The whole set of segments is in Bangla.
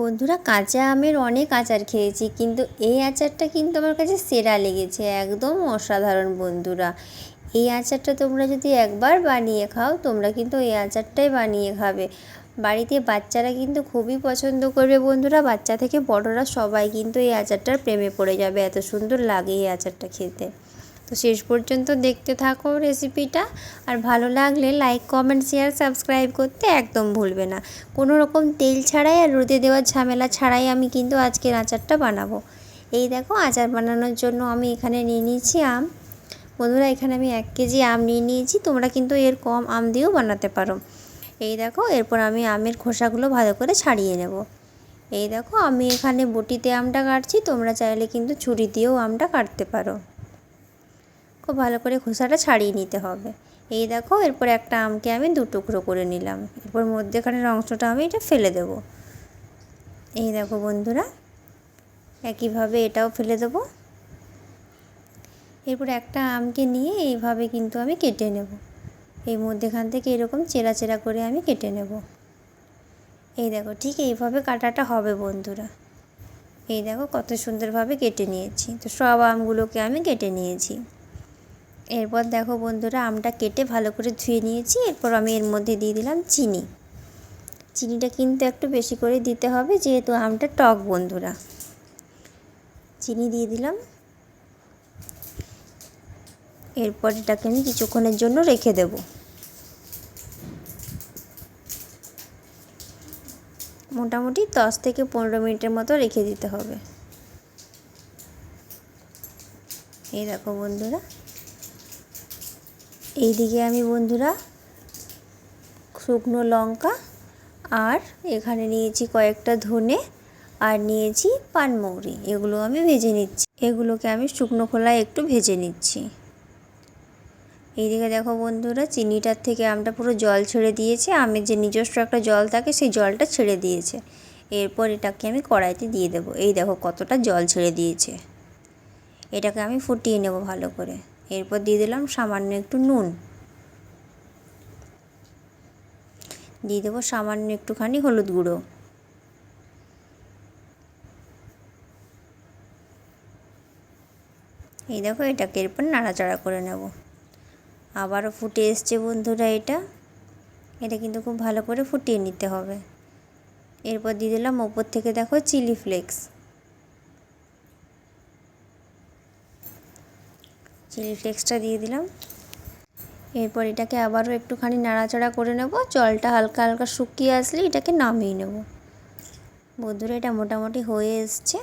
বন্ধুরা কাঁচা আমের অনেক আচার খেয়েছি, কিন্তু এই আচারটা কিন্তু আমার কাছে সেরা লেগেছে, একদম অসাধারণ বন্ধুরা। এই আচারটা তোমরা যদি একবার বানিয়ে খাও, তোমরা কিন্তু এই আচারটাই বানিয়ে খাবে। বাড়িতে বাচ্চারা কিন্তু খুবই পছন্দ করবে বন্ধুরা, বাচ্চা থেকে বড়রা সবাই কিন্তু এই আচারটার প্রেমে পড়ে যাবে, এত সুন্দর লাগে এই আচারটা খেতে। তো শেষ পর্যন্ত দেখতে থাকো রেসিপিটা আর ভালো লাগলে লাইক কমেন্ট শেয়ার সাবস্ক্রাইব করতে একদম ভুলবে না। কোনো রকম তেল ছাড়াই আর রোদে দেওয়ার ঝামেলা ছাড়াই আমি কিন্তু আজকের আচারটা বানাবো। এই দেখো আচার বানানোর জন্য আমি এখানে নিয়ে নিয়েছি আম। বন্ধুরা, এখানে আমি এক কেজি আম নিয়ে নিয়েছি। তোমরা কিন্তু এর কম আম দিয়েও বানাতে পারো। এই দেখো, এরপর আমি আমের খোসাগুলো ভালো করে ছাড়িয়ে নেব। এই দেখো, আমি এখানে বটিতে আমটা কাটছি। তোমরা চাইলে কিন্তু ছুরি দিয়েও আমটা কাটতে পারো। খুব ভালো করে খোসাটা ছাড়িয়ে নিতে হবে। এই দেখো, এরপর একটা আমকে আমি দু টুকরো করে নিলাম। এরপর মধ্যেখানের অংশটা আমি এটা ফেলে দেব। এই দেখো বন্ধুরা, একইভাবে এটাও ফেলে দেবো। এরপর একটা আমকে নিয়ে এইভাবে কিন্তু আমি কেটে নেব। এই মধ্যেখান থেকে এরকম চেরা চেরা করে আমি কেটে নেব। এই দেখো, ঠিক এইভাবে কাটাটা হবে বন্ধুরা। এই দেখো, কত সুন্দরভাবে কেটে নিয়েছি। তো সব আমগুলোকে আমি কেটে নিয়েছি। এরপর দেখো বন্ধুরা, আমটা কেটে ভালো করে ধুয়ে নিয়েছি। এরপর আমি এর মধ্যে দিয়ে দিলাম চিনি। চিনিটা কিন্তু একটু বেশি করে দিতে হবে, যেহেতু আমটা টক বন্ধুরা। চিনি দিয়ে দিলাম। এরপর এটাকে আমি কিছুক্ষণের জন্য রেখে দেব। মোটামুটি দশ থেকে পনেরো মিনিটের মতো রেখে দিতে হবে। এই দেখো বন্ধুরা। এইদিকে আমি বন্ধুরা শুকনো লঙ্কা আর এখানে নিয়েছি কয়েকটা ধনে আর নিয়েছি পানমৌরি এগুলো আমি ভেজে নিচ্ছি। এগুলোকে আমি শুকনো খোলায় একটু ভেজে নিচ্ছি। এইদিকে দেখো বন্ধুরা, চিনিটার থেকে আমটা পুরো জল ছেড়ে দিয়েছে। আমের যে নিজস্ব একটা জল থাকে সেই জলটা ছেড়ে দিয়েছে। এরপর এটাকে আমি কড়াইতে দিয়ে দেবো। এই দেখো কতটা জল ছেড়ে দিয়েছে। এটাকে আমি ফুটিয়ে নেব ভালো করে। এরপর দিয়ে দিলাম সামান্য একটু নুন। দিয়ে দেবো সামান্য একটুখানি হলুদ গুঁড়ো। এই দেখো এটাকে এরপর নাড়াচাড়া করে নেব। আবারও ফুটে এসছে বন্ধুরা এটা। এটা কিন্তু খুব ভালো করে ফুটিয়ে নিতে হবে। এরপর দিয়ে দিলাম ওপর থেকে দেখো চিলি ফ্লেক্স। চিলি ফ্লেক্সটা দিয়ে দিলাম। এরপর এটাকে আবারও একটুখানি নাড়াচাড়া করে নেব। জলটা হালকা হালকা শুকিয়ে আসলে এটাকে নামিয়ে নেব। বন্ধুরা, এটা মোটামুটি হয়ে এসছে।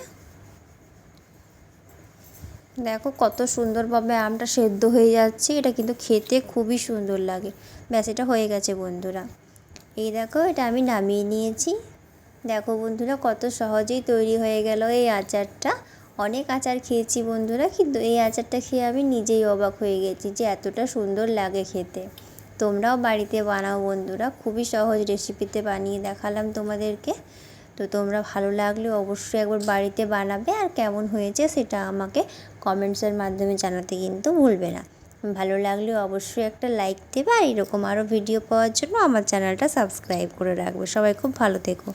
দেখো কত সুন্দরভাবে আমটা সেদ্ধ হয়ে যাচ্ছে। এটা কিন্তু খেতে খুবই সুন্দর লাগে। ব্যাস, এটা হয়ে গেছে বন্ধুরা। এই দেখো, এটা আমি নামিয়ে নিয়েছি। দেখো বন্ধুরা, কত সহজেই তৈরি হয়ে গেল এই আচারটা। অনেক আচার খেয়েছি বন্ধুরা, কিন্তু এই আচারটা খেয়ে আমি নিজেই অবাক হয়ে গেছি যে এতটা সুন্দর লাগে খেতে। তোমরাও বাড়িতে বানাও বন্ধুরা, খুবই সহজ রেসিপিতে বানিয়ে দেখালাম তোমাদেরকে। তো তোমরা ভালো লাগলে অবশ্যই একবার বাড়িতে বানাবে, আর কেমন হয়েছে সেটা আমাকে কমেন্টসের মাধ্যমে জানাতে কিন্তু ভুলবে না। ভালো লাগলে অবশ্যই একটা লাইক দেবে, আর এরকম আরও ভিডিও পাওয়ার জন্য আমার চ্যানেলটা সাবস্ক্রাইব করে রাখবে। সবাই খুব ভালো থেকো।